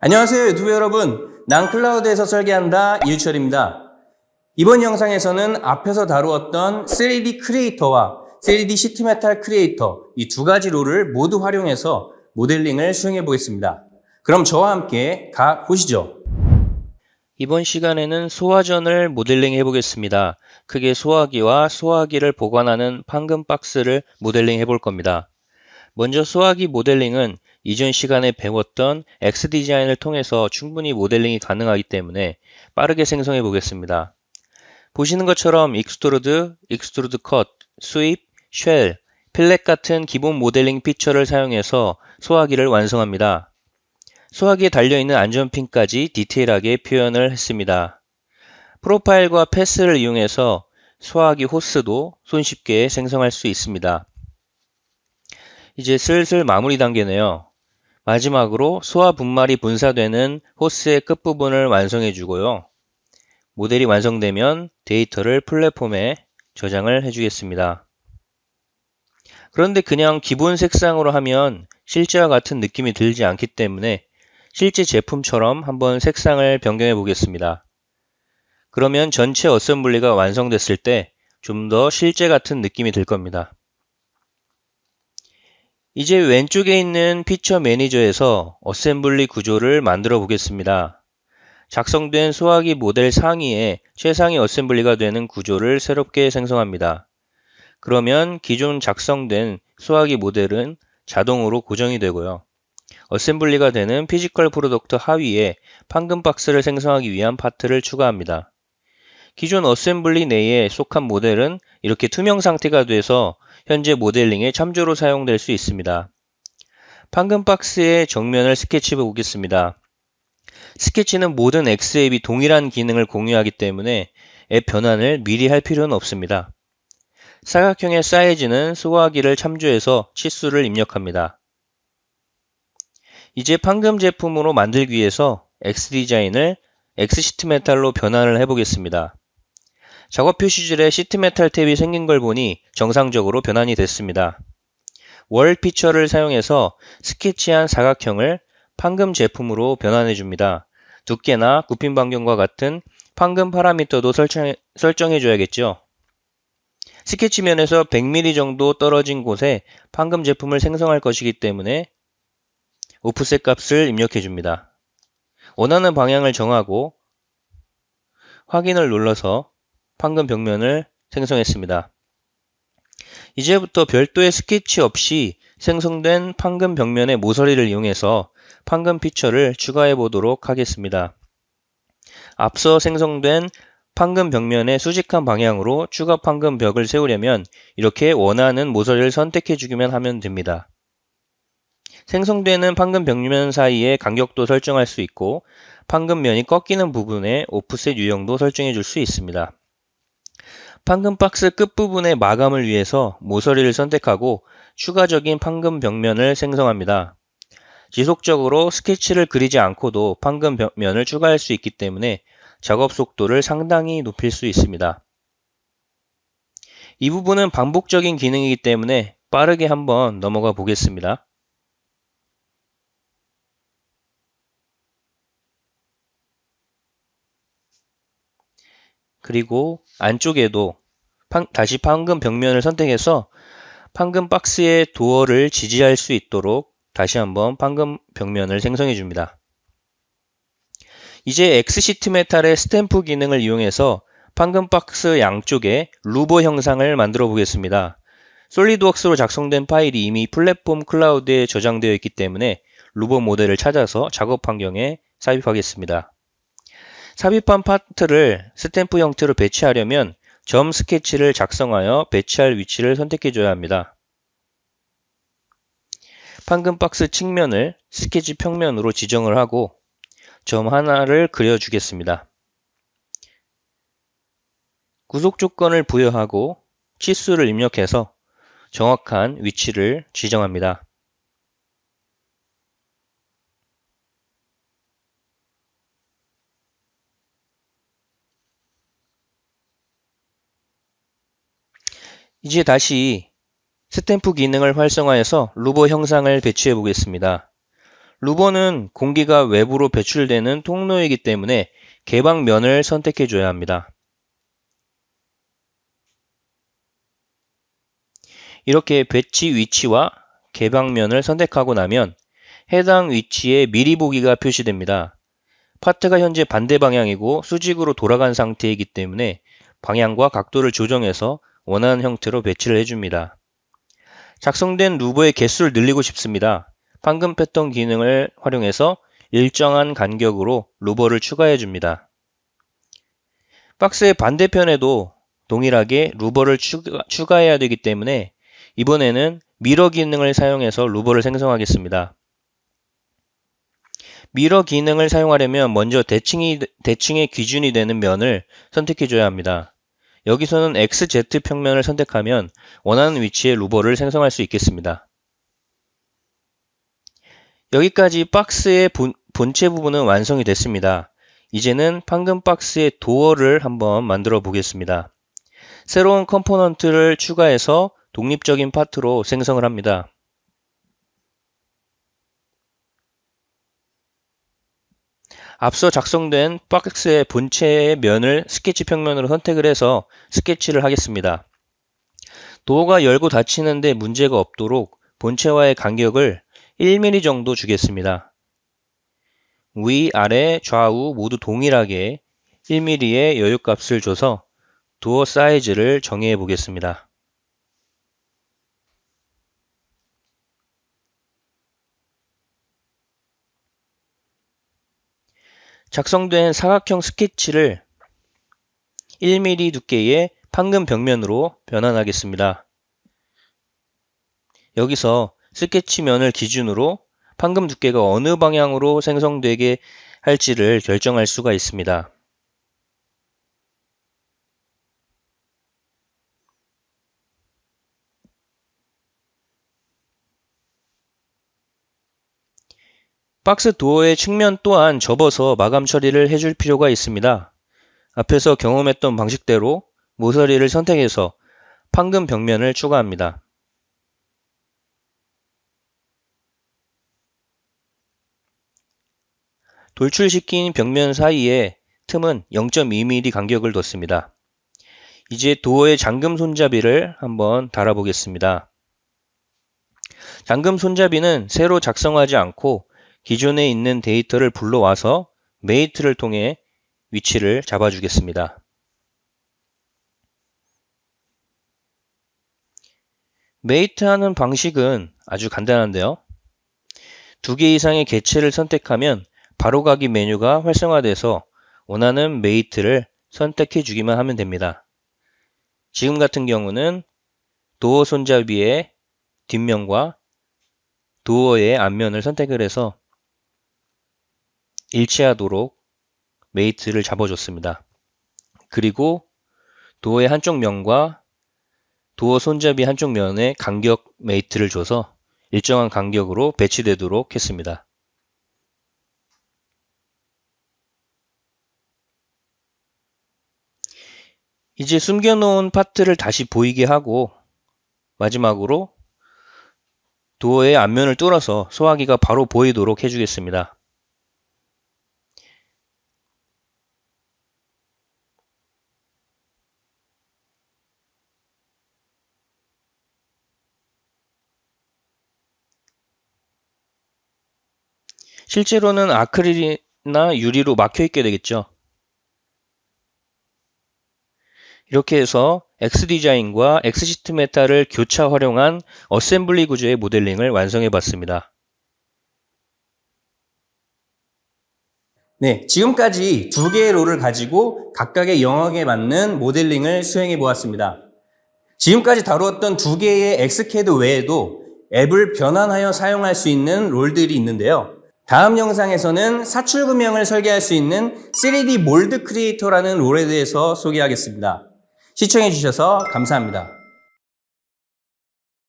안녕하세요 유튜브 여러분 난 클라우드에서 설계한다 이유철입니다 이번 영상에서는 앞에서 다루었던 3D 크리에이터와 3D 시트메탈 크리에이터 이 두 가지 롤을 모두 활용해서 모델링을 수행해 보겠습니다 그럼 저와 함께 가 보시죠 이번 시간에는 소화전을 모델링 해보겠습니다. 크게 소화기와 소화기를 보관하는 판금 박스를 모델링 해볼 겁니다. 먼저 소화기 모델링은 이전 시간에 배웠던 X 디자인을 통해서 충분히 모델링이 가능하기 때문에 빠르게 생성해 보겠습니다. 보시는 것처럼 익스트루드, 익스트루드 컷, 스윕, 쉘, 필렛 같은 기본 모델링 피처를 사용해서 소화기를 완성합니다. 소화기에 달려있는 안전핀까지 디테일하게 표현을 했습니다. 프로파일과 패스를 이용해서 소화기 호스도 손쉽게 생성할 수 있습니다. 이제 슬슬 마무리 단계네요. 마지막으로 소화 분말이 분사되는 호스의 끝부분을 완성해 주고요. 모델이 완성되면 데이터를 플랫폼에 저장을 해 주겠습니다. 그런데 그냥 기본 색상으로 하면 실제와 같은 느낌이 들지 않기 때문에 실제 제품처럼 한번 색상을 변경해 보겠습니다. 그러면 전체 어셈블리가 완성됐을 때 좀 더 실제 같은 느낌이 들 겁니다. 이제 왼쪽에 있는 피처 매니저에서 어셈블리 구조를 만들어 보겠습니다. 작성된 소화기 모델 상위에 최상위 어셈블리가 되는 구조를 새롭게 생성합니다. 그러면 기존 작성된 소화기 모델은 자동으로 고정이 되고요. 어셈블리가 되는 피지컬 프로덕트 하위에 판금 박스를 생성하기 위한 파트를 추가합니다. 기존 어셈블리 내에 속한 모델은 이렇게 투명 상태가 돼서 현재 모델링의 참조로 사용될 수 있습니다. 판금 박스의 정면을 스케치해 보겠습니다. 스케치는 모든 X앱이 동일한 기능을 공유하기 때문에 앱 변환을 미리 할 필요는 없습니다. 사각형의 사이즈는 소화기를 참조해서 치수를 입력합니다. 이제 판금 제품으로 만들기 위해서 X 디자인을 X 시트 메탈로 변환을 해보겠습니다. 작업 표시줄에 시트 메탈 탭이 생긴 걸 보니 정상적으로 변환이 됐습니다. 월 피처를 사용해서 스케치한 사각형을 판금 제품으로 변환해 줍니다. 두께나 굽힘 반경과 같은 판금 파라미터도 설정, 설정해 줘야겠죠. 스케치면에서 100mm 정도 떨어진 곳에 판금 제품을 생성할 것이기 때문에 오프셋 값을 입력해 줍니다. 원하는 방향을 정하고 확인을 눌러서 판금 벽면을 생성했습니다. 이제부터 별도의 스케치 없이 생성된 판금 벽면의 모서리를 이용해서 판금 피처를 추가해 보도록 하겠습니다. 앞서 생성된 판금 벽면의 수직한 방향으로 추가 판금 벽을 세우려면 이렇게 원하는 모서리를 선택해 주기만 하면 됩니다. 생성되는 판금 벽면 사이에 간격도 설정할 수 있고 판금면이 꺾이는 부분에 오프셋 유형도 설정해 줄 수 있습니다. 판금 박스 끝부분의 마감을 위해서 모서리를 선택하고 추가적인 판금 벽면을 생성합니다. 지속적으로 스케치를 그리지 않고도 판금 벽면을 추가할 수 있기 때문에 작업 속도를 상당히 높일 수 있습니다. 이 부분은 반복적인 기능이기 때문에 빠르게 한번 넘어가 보겠습니다. 그리고 안쪽에도 다시 판금 벽면을 선택해서 판금 박스의 도어를 지지할 수 있도록 다시 한번 판금 벽면을 생성해 줍니다. 이제 엑스시트 메탈의 스탬프 기능을 이용해서 판금 박스 양쪽에 루버 형상을 만들어 보겠습니다. 솔리드웍스로 작성된 파일이 이미 플랫폼 클라우드에 저장되어 있기 때문에 루버 모델을 찾아서 작업 환경에 삽입하겠습니다. 삽입한 파트를 스탬프 형태로 배치하려면 점 스케치를 작성하여 배치할 위치를 선택해 줘야 합니다. 판금 박스 측면을 스케치 평면으로 지정을 하고 점 하나를 그려주겠습니다. 구속 조건을 부여하고 치수를 입력해서 정확한 위치를 지정합니다. 이제 다시 스탬프 기능을 활성화해서 루버 형상을 배치해 보겠습니다. 루버는 공기가 외부로 배출되는 통로이기 때문에 개방면을 선택해 줘야 합니다. 이렇게 배치 위치와 개방면을 선택하고 나면 해당 위치에 미리 보기가 표시됩니다. 파트가 현재 반대 방향이고 수직으로 돌아간 상태이기 때문에 방향과 각도를 조정해서 원하는 형태로 배치를 해줍니다. 작성된 루버의 개수를 늘리고 싶습니다. 판금 패턴 기능을 활용해서 일정한 간격으로 루버를 추가해 줍니다. 박스의 반대편에도 동일하게 루버를 추가, 추가 해야 되기 때문에 이번에는 미러 기능을 사용해서 루버를 생성하겠습니다. 미러 기능을 사용하려면 먼저 대칭이, 대칭의 기준이 되는 면을 선택해 줘야 합니다. 여기서는 XZ 평면을 선택하면 원하는 위치에 루버를 생성할 수 있겠습니다. 여기까지 박스의 본, 본체 부분은 완성이 됐습니다. 이제는 판금 박스의 도어를 한번 만들어 보겠습니다. 새로운 컴포넌트를 추가해서 독립적인 파트로 생성을 합니다. 앞서 작성된 박스의 본체의 면을 스케치 평면으로 선택을 해서 스케치를 하겠습니다. 도어가 열고 닫히는데 문제가 없도록 본체와의 간격을 1mm 정도 주겠습니다. 위, 아래, 좌우 모두 동일하게 1mm의 여유값을 줘서 도어 사이즈를 정의해 보겠습니다. 작성된 사각형 스케치를 1mm 두께의 판금 벽면으로 변환하겠습니다. 여기서 스케치면을 기준으로 판금 두께가 어느 방향으로 생성되게 할지를 결정할 수가 있습니다. 박스 도어의 측면 또한 접어서 마감 처리를 해줄 필요가 있습니다. 앞에서 경험했던 방식대로 모서리를 선택해서 판금 벽면을 추가합니다. 돌출시킨 벽면 사이에 틈은 0.2mm 간격을 뒀습니다. 이제 도어의 잠금 손잡이를 한번 달아보겠습니다. 잠금 손잡이는 새로 작성하지 않고 기존에 있는 데이터를 불러와서 메이트를 통해 위치를 잡아주겠습니다. 메이트 하는 방식은 아주 간단한데요. 두 개 이상의 개체를 선택하면 바로가기 메뉴가 활성화돼서 원하는 메이트를 선택해 주기만 하면 됩니다. 지금 같은 경우는 도어 손잡이의 뒷면과 도어의 앞면을 선택을 해서 일치하도록 메이트를 잡아줬습니다. 그리고 도어의 한쪽 면과 도어 손잡이 한쪽 면에 간격 메이트를 줘서 일정한 간격으로 배치되도록 했습니다. 이제 숨겨놓은 파트를 다시 보이게 하고 마지막으로 도어의 앞면을 뚫어서 소화기가 바로 보이도록 해주겠습니다. 실제로는 아크릴이나 유리로 막혀 있게 되겠죠. 이렇게 해서 X디자인과 X시트 메탈을 교차 활용한 어셈블리 구조의 모델링을 완성해 봤습니다. 네, 지금까지 두 개의 롤을 가지고 각각의 영역에 맞는 모델링을 수행해 보았습니다. 지금까지 다루었던 두 개의 엑스캐드 외에도 앱을 변환하여 사용할 수 있는 롤들이 있는데요. 다음 영상에서는 사출금형을 설계할 수 있는 3D 몰드 크리에이터라는 롤에 대해서 소개하겠습니다. 시청해 주셔서 감사합니다.